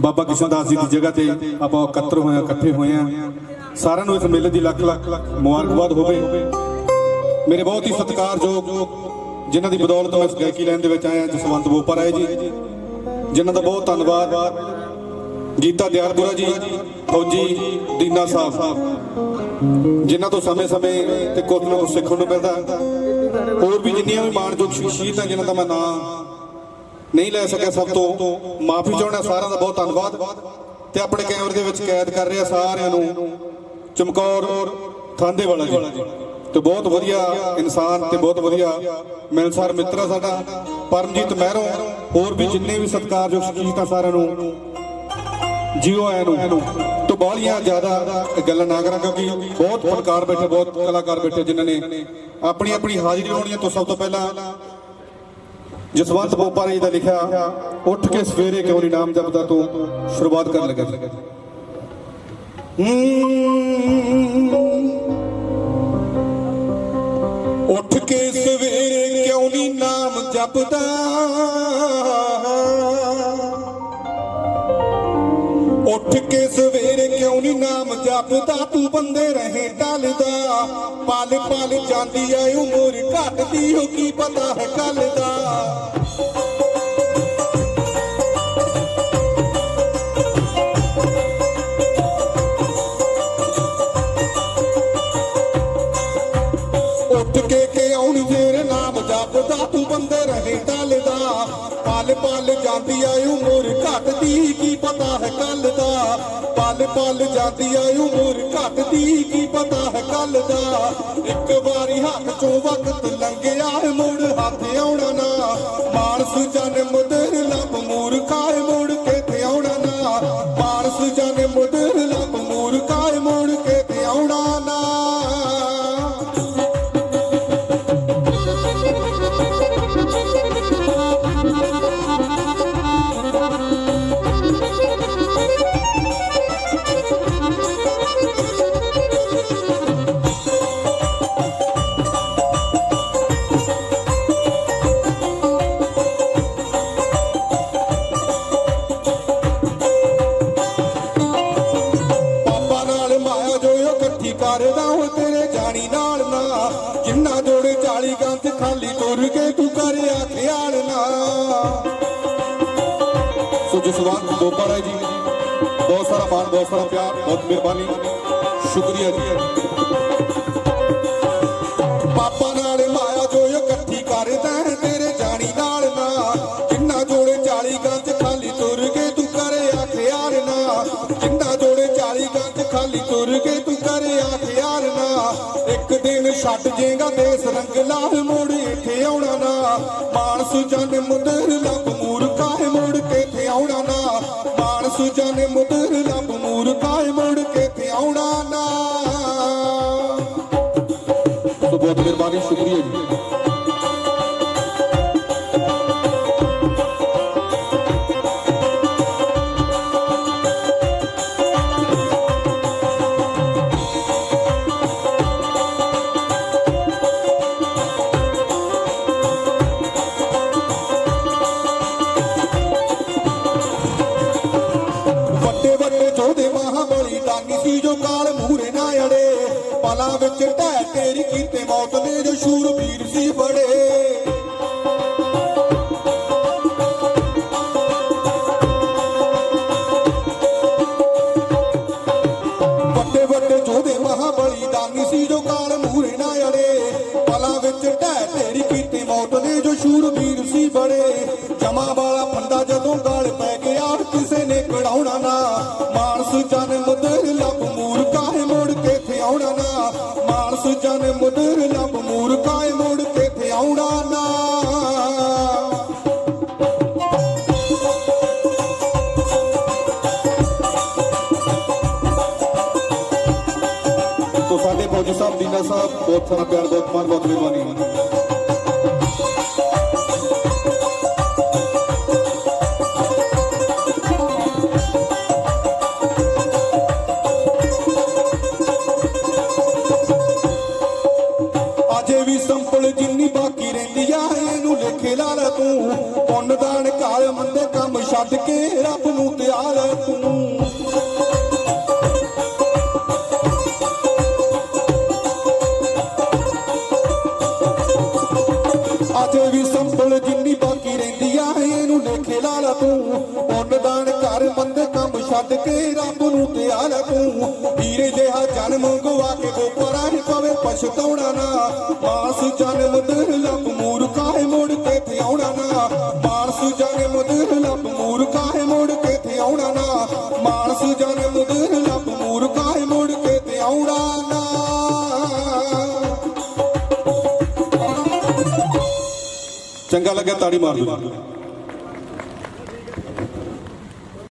ਬਾਬਾ ਕਿਸ਼ਨ ਦਾਸ ਜੀ ਦੀ ਜਗ੍ਹਾ ਤੇ ਆਪਾਂ ਇਕੱਤਰ ਹੋਏ ਹਾਂ, ਇਕੱਠੇ ਹੋਏ ਹਾਂ। ਸਾਰਿਆਂ ਨੂੰ ਇਸ ਮੇਲੇ ਦੀ ਲੱਖ ਲੱਖ ਮੁਬਾਰਕਬਾਦ ਹੋਵੇ। ਮੇਰੇ ਬਹੁਤ ਹੀ ਸਤਿਕਾਰਯੋਗ ਜਿਨ੍ਹਾਂ ਦੀ ਬਦੌਲਤ ਮੈਂ ਇਸ ਗਾਇਕੀ ਲਾਈਨ ਦੇ ਵਿੱਚ ਆਇਆ, ਜਸਵੰਤ ਬੋਪਾ ਰਾਏ ਜੀ, ਜਿਨ੍ਹਾਂ ਦਾ ਬਹੁਤ ਧੰਨਵਾਦ। ਗੀਤਾ ਦਿਆਲਪੁਰਾ ਜੀ, ਫੌਜੀ ਦੀਨਾ ਸਾਹਿਬ, ਜਿਨ੍ਹਾਂ ਤੋਂ ਸਮੇਂ-ਸਮੇਂ ਤੇ ਕੁਝ ਨਾ ਕੁਝ ਸਿੱਖਣ ਨੂੰ ਮਿਲਦਾ। ਹੋਰ ਵੀ ਜਿੰਨੀਆਂ ਵੀ ਮਾਣਯੋਗ ਸ਼ਖਸੀਅਤਾਂ ਜਿਨ੍ਹਾਂ ਦਾ ਮੈਂ ਨਾਮ ਨਹੀਂ ਲੈ ਸਕਿਆ ਸਭ ਤੋਂ। ਮਾਫੀ ਚਾਹੁੰਦਾ ਸਾਰਿਆਂ ਦਾ ਬਹੁਤ ਧੰਨਵਾਦ। ਤੇ ਆਪਣੇ ਕੈਮਰੇ ਦੇ ਵਿੱਚ ਕੈਦ ਕਰ ਰਿਹਾ ਸਾਰਿਆਂ ਨੂੰ। ਚਮਕੌਰ ਥਾਂਦੇ ਵਾਲਾ ਜੀ। ਤੇ ਬਹੁਤ ਵਧੀਆ ਇਨਸਾਨ ਤੇ ਬਹੁਤ ਵਧੀਆ ਮਿਲਸਾਰ ਮਿੱਤਰ ਸਾਡਾ। ਪਰਮਜੀਤ ਮਹਿਰੋਂ, ਹੋਰ ਵੀ ਜਿੰਨੇ ਵੀ ਸਤਿਕਾਰਯੋਗ ਸ਼ਖਸੀਅਤਾਂ ਸਾਰਿਆਂ ਨੂੰ। ਜੀਓ ਆਇਆਂ ਨੂੰ। ਤੋਂ ਬਾਹਲੀਆਂ ਜ਼ਿਆਦਾ ਗੱਲਾਂ ਨਾ ਕਰਾਂ ਕਿਉਂਕਿ ਬਹੁਤ ਫਨਕਾਰ ਬੈਠੇ, ਬਹੁਤ ਕਲਾਕਾਰ ਬੈਠੇ ਜਿਨ੍ਹਾਂ ਨੇ ਆਪਣੀ ਆਪਣੀ ਹਾਜ਼ਰੀ ਲਾਉਣੀ ਹੈ ਤੋਂ ਸਭ ਤੋਂ ਪਹਿਲਾਂ ਜਸਵੰਤ ਬੋਪਾ ਜੀ ਦਾ ਲਿਖਿਆ, ਉੱਠ ਕੇ ਸਵੇਰੇ ਕਿਉਂ ਨਹੀਂ ਨਾਮ ਜਪਦਾ ਤੂੰ? ਸ਼ੁਰੂਆਤ ਕਰਨ ਲੱਗਾ। ਉੱਠ ਕੇ ਸਵੇਰੇ ਕਿਉਂ ਨਹੀਂ ਨਾਮ ਜਪਦਾ? ਉੱਠ ਕੇ ਸਵੇਰੇ ਕਿਉਂ ਨਹੀਂ ਨਾਮ ਜਪਦਾ? ਤੂੰ ਬੰਦੇ ਰਹੇ ਟਲਦਾ ਪਲ ਪਲ ਜਾਂਦੀ ਐ, ਉਮਰ ਘਟਦੀ ਹੋ ਕੀ ਪਤਾ ਹੈ ਕੱਲ ਦਾ? ਉੱਠ ਕੇ ਕਿਉਂ ਨਹੀਂ ਤੇਰੇ ਨਾਮ ਜਪਦਾ, ਤੂੰ ਬੰਦੇ ਰਹੇ ਟਲਦਾ। ਪਲ ਪਲ ਜਾਂਦੀ ਐ ਉਮਰ ਘਟਦੀ, ਕੀ ਪਤਾ ਹੈ ਕੱਲ ਦਾ? ਪਲ ਪਲ ਜਾਂਦੀ ਐ ਉਮਰ ਘਟਦੀ, ਕੀ ਪਤਾ ਹੈ ਕੱਲ ਦਾ? ਇੱਕ ਵਾਰੀ ਹੱਥ ਚੋਂ ਵਕਤ ਲੰਘਿਆ, ਮੁੜ ਹੱਥ ਆਉਣਾ ਨਾ। ਮਾਨਸ ਜਨਮ ਦਰ ਲੱਭ ਮੂਰਖਾ ਇਕੱਠੀ ਹੁਣ ਤੇਰੇ ਜਾਣੀ ਨਾਲ ਨਾ। ਜਿੰਨਾ ਜੋੜੇ 40 ਗੰਤ ਖਾਲੀ ਤੁਰ ਕੇ ਤੂੰ ਕਰਿਆ ਖਿਆਲ ਨਾ। ਸੋ ਜਸਵੰਤ ਬੋਪਾ ਰਾਏ ਜੀ, ਬਹੁਤ ਸਾਰਾ ਮਾਣ, ਬਹੁਤ ਸਾਰਾ ਪਿਆਰ, ਬਹੁਤ ਮਿਹਰਬਾਨੀ। ਸ਼ੁਕਰੀਆ ਜੀ। ਪਾਪਾ ਨਾਲ ਮਾਇਆ ਜੋ ਇਕੱਠੀ ਕਰਦਾ ਹੈ ਤੇਰੇ ਜਾਣੀ ਨਾਲ ਨਾ। ਜਿੰਨਾ ਜੋੜੇ 40 ਗੰਜ ਖਾਲੀ ਤੁਰ ਕੇ ਤੂੰ ਕਰਿਆ ਖਿਆਲ ਨਾ। ਜਿੰਨਾ ਜੋੜੇ 40 ਗੰਜ ਖਾਲੀ ਤੁਰ ਕੇ ਤੂੰ ਛੱਡ ਜੇਗਾ ਦੇਸ ਰੰਗ ਮੋੜ ਇੱਥੇ ਆਉਣਾ ਨਾ। ਮਾਨਸ ਜਨ ਮੁਦਰ ਲੱਭ ਮੂਰਖਾ ਹੈ ਮੁੜ ਕੇ ਤੇ ਆਉਣਾ ਨਾ। ਮਾਨਸ ਜਨ ਮੁਦਰ ਲੱਭ ਮੂਰਖਾ ਹੈ ਮੁੜ ਕੇ ਤੇ ਆਉਣਾ ਨਾ। ਬਹੁਤ ਮਿਹਰਬਾਨੀ, ਸ਼ੁਕਰੀਆ ਜੀ। ਵੱਡੇ ਵੱਡੇ ਜੋਧੇ ਮਹਾਬਲੀ ਸੀ ਜੋ ਕਾਲ ਮੂਰੇ ਨਾ ਅੜੇ। ਪਲਾ ਵਿੱਚ ਢਹਿ ਤੇਰੀ ਕੀਤੇ ਮੌਤ ਦੇ ਜੋ ਸ਼ੂਰਬੀਰ ਸੀ ਬੜੇ। ਵੱਡੇ ਵੱਡੇ ਜੋਧੇ ਮਹਾਬਲੀ ਦਾਨੀ ਸੀ ਜੋ ਕਾਲ ਮੂਰੇ ਨਾ ਅੜੇ। ਪਲਾ ਵਿੱਚ ਢਹਿ ਮਾਨਸ ਜਨ ਮੁਦਰ ਲੱਭ ਮੂਰਖਾ ਮੁੜ ਕੇ ਤੇ ਨਾ। ਤੋ ਸਾਡੇ ਫੌਜੀ ਸਾਹਿਬ, ਦੀਨਾ ਸਾਹਿਬ, ਬਹੁਤ ਸਾਰਾ ਪਿਆਰ, ਬਹੁਤ ਮਾਨ ਬਹੁਤ ਮਿਹਰਬਾਨੀ। ਅਜੇ ਵੀ ਸੰਪਲ ਜਿੰਨੀ ਬਾਕੀ ਰਹਿੰਦੀ ਆ, ਇਹਨੂੰ ਲੇਖੇ ਲਾ ਲੈ ਤੂੰ। ਪੁੰਨ ਦਾਨ ਕਾਲ ਮੰਦੇ ਕੰਮ ਛੱਡ ਕੇ ਰੱਬ ਨੂੰ ਤਿਆਰ ਤੂੰ। ਅਜੇ ਵੀ ਸੰਪਲ ਜਿੰਨੀ ਬਾਕੀ ਰਹਿੰਦੀ ਆ, ਇਹਨੂੰ ਲੇਖੇ ਲਾ ਲਾ ਤੂੰ। ਕੰਮ ਕੇ ਰੱਬ ਨੂੰ ਧਿਆਨ ਤੂੰ ਵੀਰੇ ਜਿਹਾ ਜਨਮ ਗਵਾ ਕੇ ਗੋਪਰਾ ਹੀ ਪਵੇ, ਪਛਤਾਉਣਾ ਨਾ। ਮਾਸ ਜਨਮ ਦੁਰਲਭ ਮੂਰਖਾ ਹੈ ਮੁੜ ਕੇ ਤੇ ਨਾ। ਮਾਨਸ ਜਨਮ ਦੁਰਲਭ ਮੂਰਖਾ ਹੈ ਮੁੜ ਕੇ ਤੇ ਨਾ। ਮਾਨਸ ਜਨਮ ਦੁਰਲਭ ਮੂਰਖਾ ਹੈ ਮੁੜ ਕੇ ਤੇ ਨਾ। ਚੰਗਾ ਲੱਗਿਆ ਤਾੜੀ ਮਾਰ ਦਿਓ।